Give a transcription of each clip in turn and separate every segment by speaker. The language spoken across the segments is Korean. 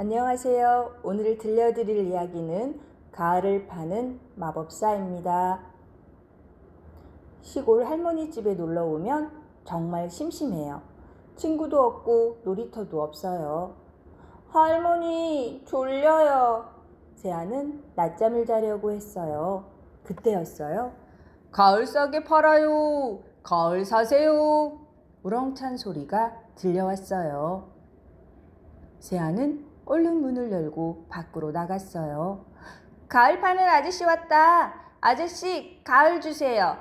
Speaker 1: 안녕하세요. 오늘 들려드릴 이야기는 가을을 파는 마법사입니다. 시골 할머니 집에 놀러 오면 정말 심심해요. 친구도 없고 놀이터도 없어요. 할머니, 졸려요. 세아는 낮잠을 자려고 했어요. 그때였어요. 가을 싸게 팔아요. 가을 사세요. 우렁찬 소리가 들려왔어요. 세아는 얼른 문을 열고 밖으로 나갔어요. 가을 파는 아저씨 왔다. 아저씨, 가을 주세요.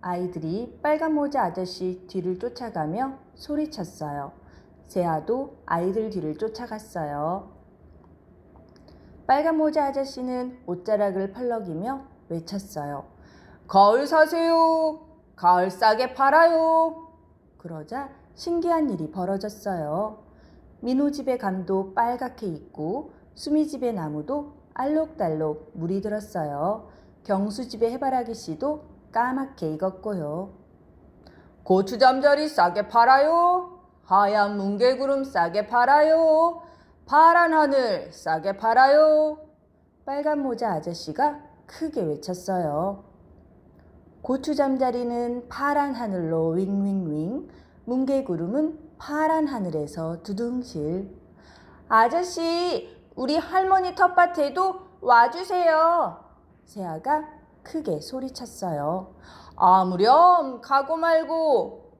Speaker 1: 아이들이 빨간 모자 아저씨 뒤를 쫓아가며 소리쳤어요. 세아도 아이들 뒤를 쫓아갔어요. 빨간 모자 아저씨는 옷자락을 펄럭이며 외쳤어요. 가을 사세요. 가을 싸게 팔아요. 그러자 신기한 일이 벌어졌어요. 민호 집의 감도 빨갛게 익고 수미 집의 나무도 알록달록 물이 들었어요. 경수 집의 해바라기 씨도 까맣게 익었고요. 고추 잠자리 싸게 팔아요. 하얀 뭉게구름 싸게 팔아요. 파란 하늘 싸게 팔아요. 빨간 모자 아저씨가 크게 외쳤어요. 고추 잠자리는 파란 하늘로 윙윙윙, 뭉게구름은 파란 하늘에서 두둥실. 아저씨, 우리 할머니 텃밭에도 와주세요. 세아가 크게 소리쳤어요. 아무렴, 가고 말고.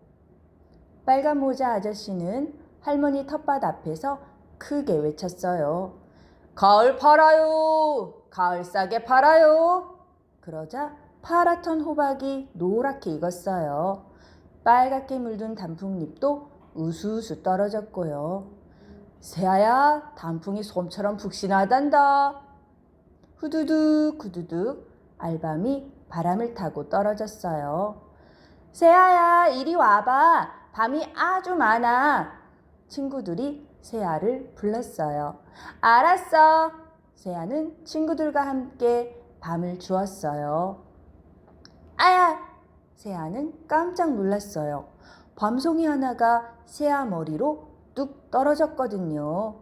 Speaker 1: 빨간 모자 아저씨는 할머니 텃밭 앞에서 크게 외쳤어요. 가을 팔아요. 가을 싸게 팔아요. 그러자 파랗던 호박이 노랗게 익었어요. 빨갛게 물든 단풍잎도 우수우수 떨어졌고요. 새아야, 단풍이 솜처럼 푹신하단다. 후두둑 후두둑 알밤이 바람을 타고 떨어졌어요. 새아야, 이리 와봐. 밤이 아주 많아. 친구들이 새아를 불렀어요. 알았어. 새아는 친구들과 함께 밤을 주었어요. 아야! 새아는 깜짝 놀랐어요. 밤송이 하나가 새아 머리로 뚝 떨어졌거든요.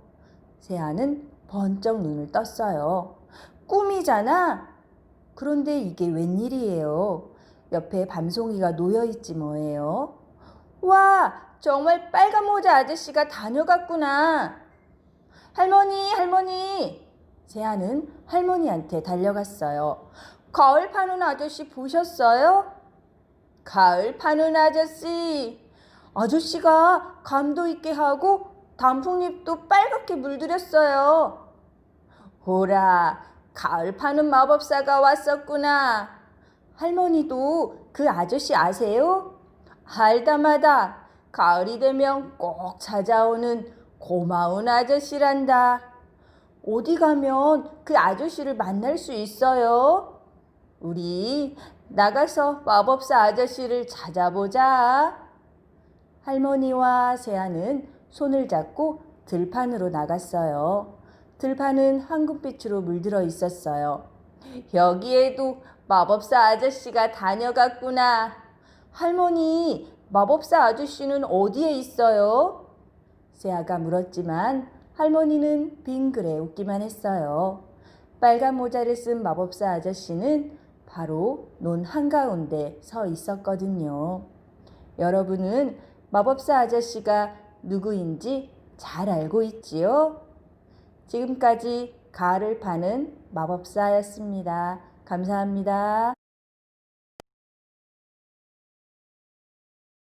Speaker 1: 새아는 번쩍 눈을 떴어요. 꿈이잖아? 그런데 이게 웬일이에요? 옆에 밤송이가 놓여있지 뭐예요? 와, 정말 빨간 모자 아저씨가 다녀갔구나. 할머니, 할머니. 새아는 할머니한테 달려갔어요. 가을 파는 아저씨 보셨어요? 가을 파는 아저씨. 아저씨가 감도 있게 하고 단풍잎도 빨갛게 물들였어요. 호라, 가을 파는 마법사가 왔었구나. 할머니도 그 아저씨 아세요? 알다마다 가을이 되면 꼭 찾아오는 고마운 아저씨란다. 어디 가면 그 아저씨를 만날 수 있어요? 우리 나가서 마법사 아저씨를 찾아보자. 할머니와 세아는 손을 잡고 들판으로 나갔어요. 들판은 황금빛으로 물들어 있었어요. 여기에도 마법사 아저씨가 다녀갔구나. 할머니, 마법사 아저씨는 어디에 있어요? 세아가 물었지만 할머니는 빙그레 웃기만 했어요. 빨간 모자를 쓴 마법사 아저씨는 바로 논 한가운데 서 있었거든요. 여러분은 마법사 아저씨가 누구인지 잘 알고 있지요? 지금까지 가을을 파는 마법사였습니다. 감사합니다.